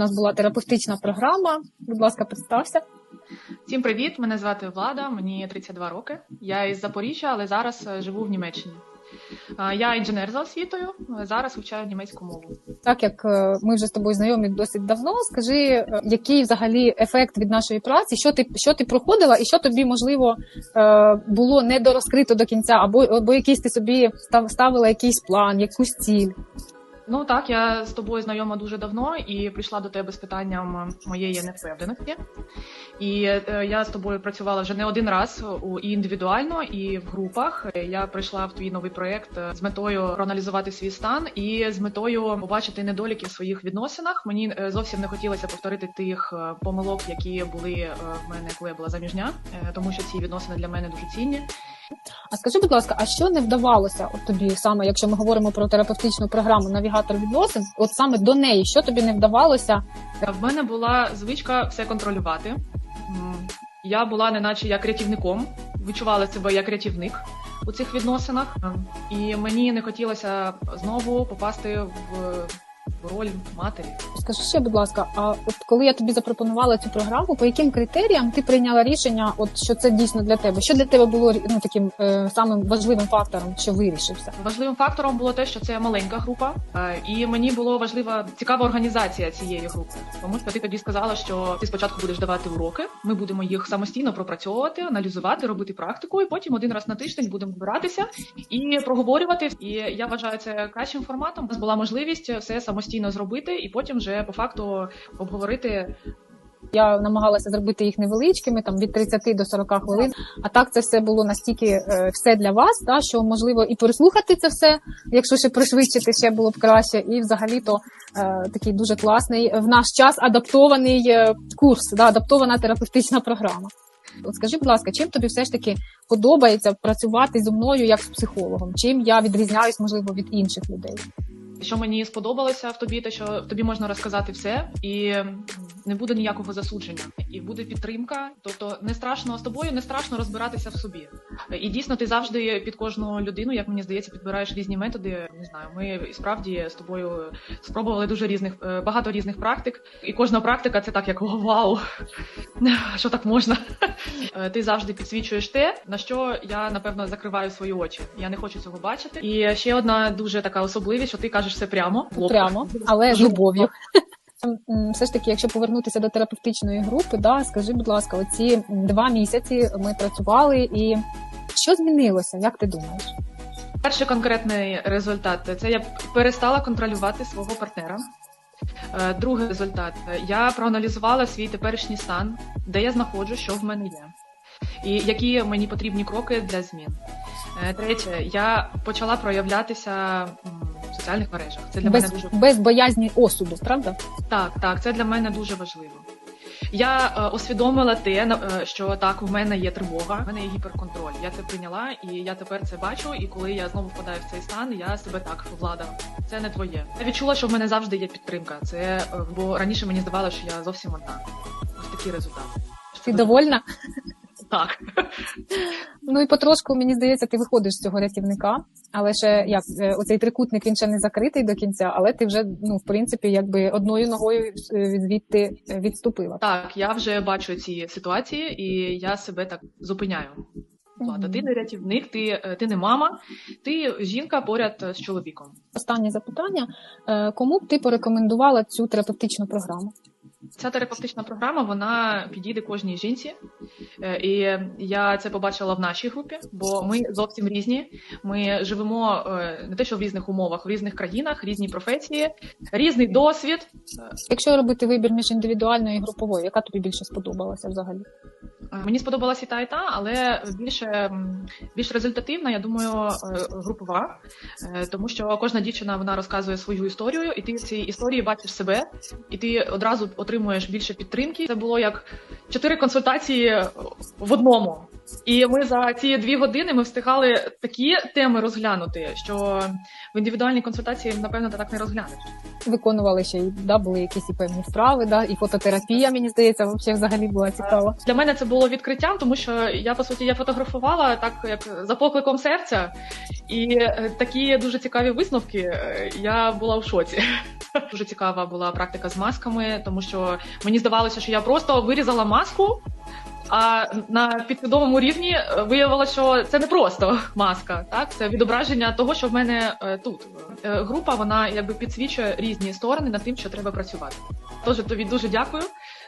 нас була терапевтична програма. Будь ласка, представся. Всім привіт! Мене звати Влада, мені 32 роки. Я із Запоріжжя, але зараз е, живу в Німеччині. Е, Я інженер за освітою, е, зараз вивчаю німецьку мову. Так як ми вже з тобою знайомі досить давно, скажи, який взагалі ефект від нашої праці, що ти що ти проходила, і що тобі можливо було недорозкрито до кінця, або або якийсь ти собі став ставила якийсь план, якусь ціль. Ну так, я з тобою знайома дуже давно і прийшла до тебе з питанням моєї невпевненості. І е, я з тобою працювала вже не один раз у і індивідуально, і в групах. Я прийшла в твій новий проект е, з метою проаналізувати свій стан і з метою побачити недоліки в своїх відносинах. Мені е, зовсім не хотілося повторити тих е, помилок, які були в мене, коли я була заміжня, тому що ці відносини для мене дуже цінні. А скажи, будь ласка, а що не вдавалося от тобі саме, якщо ми говоримо про терапевтичну програму Навігатор відносин, от саме до неї, що тобі не вдавалося? В мене була звичка все контролювати. Я була неначе як рятівником, відчувала себе як рятівник у цих відносинах, Ем, і мені не хотілося знову попасти в роль матері. Скажи ще, будь ласка, а от коли я тобі запропонувала цю програму, по яким критеріям ти прийняла рішення, от що це дійсно для тебе? Що для тебе було ну таким е, самим важливим фактором, що вирішився? Важливим фактором було те, що це маленька група, е, і мені було важлива цікава організація цієї групи. Тому що ти тоді сказала, що ти спочатку будеш давати уроки. Ми будемо їх самостійно пропрацьовувати, аналізувати, робити практику, і потім один раз на тиждень будемо збиратися і проговорювати. І я вважаю це кращим форматом. У нас була можливість все самостійно зробити, і потім вже по факту обговорити Я намагалася зробити їх невеличкими, там від 30 до 40 хвилин. А так це все було настільки е, все для вас, та що можливо і переслухати це все, якщо ще пришвидшити, ще було б краще. І взагалі то е, такий дуже класний в наш час адаптований е, курс, да, адаптована терапевтична програма. От скажи, будь ласка, чим тобі все ж таки подобається працювати зі мною як з психологом? Чим я відрізняюсь, можливо, від інших людей? Що мені сподобалося в тобі, те, що тобі можна розказати все, і не буде ніякого засудження, і буде підтримка. Тобто не страшно з тобою, не страшно розбиратися в собі. І дійсно, ти завжди під кожну людину, як мені здається, підбираєш різні методи. Не знаю, ми справді з тобою спробували дуже різних е, багато різних практик, і кожна практика це так, як вау, що так можна. Е, Ти завжди підсвічуєш те, на що я напевно закриваю свої очі. Я не хочу цього бачити. І ще одна дуже така особливість, що ти кажеш все прямо. Прямо, але з любов'ю. Все ж таки, якщо повернутися до терапевтичної групи, да, скажи, будь ласка, оці два місяці ми працювали, і що змінилося? Як ти думаєш? Перший конкретний результат це я перестала контролювати свого партнера. Е, Другий результат я проаналізувала свій теперішній стан, де я знаходжу, що в мене є, і які мені потрібні кроки для змін. Е, Третє, я почала проявлятися соціальних мережах. Це для Без, мене дуже без боязні осуду, правда? так, так, це для мене дуже важливо. Я е, усвідомила те, е, що так, в мене є тривога, в мене є гіперконтроль. Я це прийняла, і я тепер це бачу. І коли я знову впадаю в цей стан, я себе так влада. Це не твоє. Я відчула, що в мене завжди є підтримка. Це е, бо раніше мені здавалося, що я зовсім одна. Ось такі результати. Ти довольна? Так. Ну і потрошку, мені здається, ти виходиш з цього рятівника, але ще як е, оцей трикутник він ще не закритий до кінця, але ти вже ну в принципі якби одною ногою е, звідти е, відступила. Так, я вже бачу ці ситуації, і я себе так зупиняю. Влада, ти не рятівник, ти, ти не мама, ти жінка поряд з чоловіком. Останнє запитання: кому б ти порекомендувала цю терапевтичну програму? Ця терапевтична програма вона підійде кожній жінці, Е, і я це побачила в нашій групі, бо ми зовсім різні. Ми живемо е, не те, що в різних умовах, в різних країнах, різні професії, різний досвід. Якщо робити вибір між індивідуальною і груповою, яка тобі більше сподобалася взагалі? Е, Мені сподобалася і та, і та, але більше більш результативна, я думаю, групова, тому що кожна дівчина вона розказує свою історію, і ти в цій історії бачиш себе, і ти одразу отримуєш більше підтримки. Це було як чотири консультації в одному. І ми за ці дві години ми встигали такі теми розглянути, що в індивідуальній консультації, напевно, ти так не розглянеш. Виконували ще й да, були якісь і певні вправи, да, і фототерапія, мені здається, взагалі взагалі була цікава. Для мене це було відкриттям, тому що я по суті я фотографувала так, як за покликом серця, і е, такі дуже цікаві висновки. е, Я була в шоці. Дуже цікава була практика з масками, тому що мені здавалося, що я просто вирізала маску. А на підсвідомому рівні е, виявилося, що це не просто маска, так це відображення того, що в мене е, тут. Е, група вона якби підсвічує різні сторони над тим, що треба працювати. Тож тобі дуже дякую,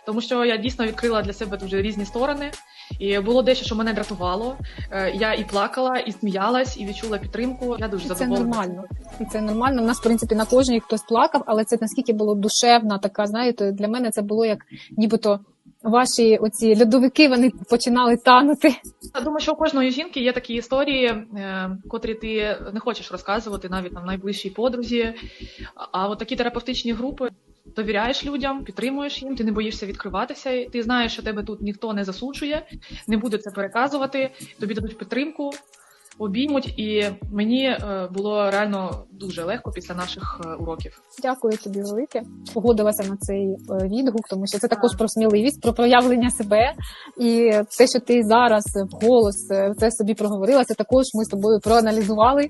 тому що я дійсно відкрила для себе дуже різні сторони, і було дещо, що мене дратувало. Е, Я і плакала, і сміялась, і відчула підтримку. Я дуже І це задоволена. нормально. І це нормально. У нас, в принципі, на кожній хтось плакав, але це наскільки було душевна, така, знаєте, для мене це було як нібито ваші оці льодовики вони починали танути. Я думаю, що у кожної жінки є такі історії, е, котрі ти не хочеш розказувати навіть там найближчій подрузі. А от такі терапевтичні групи довіряєш людям, підтримуєш їм, ти не боїшся відкриватися. Ти знаєш, що тебе тут ніхто не засуджує, не буде це переказувати, тобі дадуть підтримку. Обіймуть, і мені е, було реально дуже легко після наших е, уроків. Дякую тобі велике. Погодилася на цей е, відгук, тому що це також про сміливість, про проявлення себе. І те, що ти зараз вголос е, це собі проговорила, це також ми з тобою проаналізували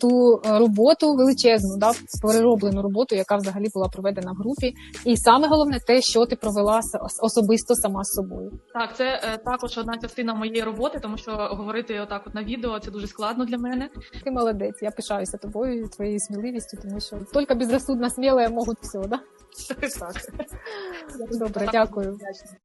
ту роботу величезну, да, перероблену роботу, яка взагалі була проведена в групі. І саме головне те, що ти провела особисто сама з собою. Так, це також одна частина моєї роботи, тому що говорити отак от на відео це дуже складно для мене. Ти молодець, я пишаюся тобою, твоєю сміливістю, тому що тільки безрозсудно я можу все, да? Так. Добре, дякую. Вдячна.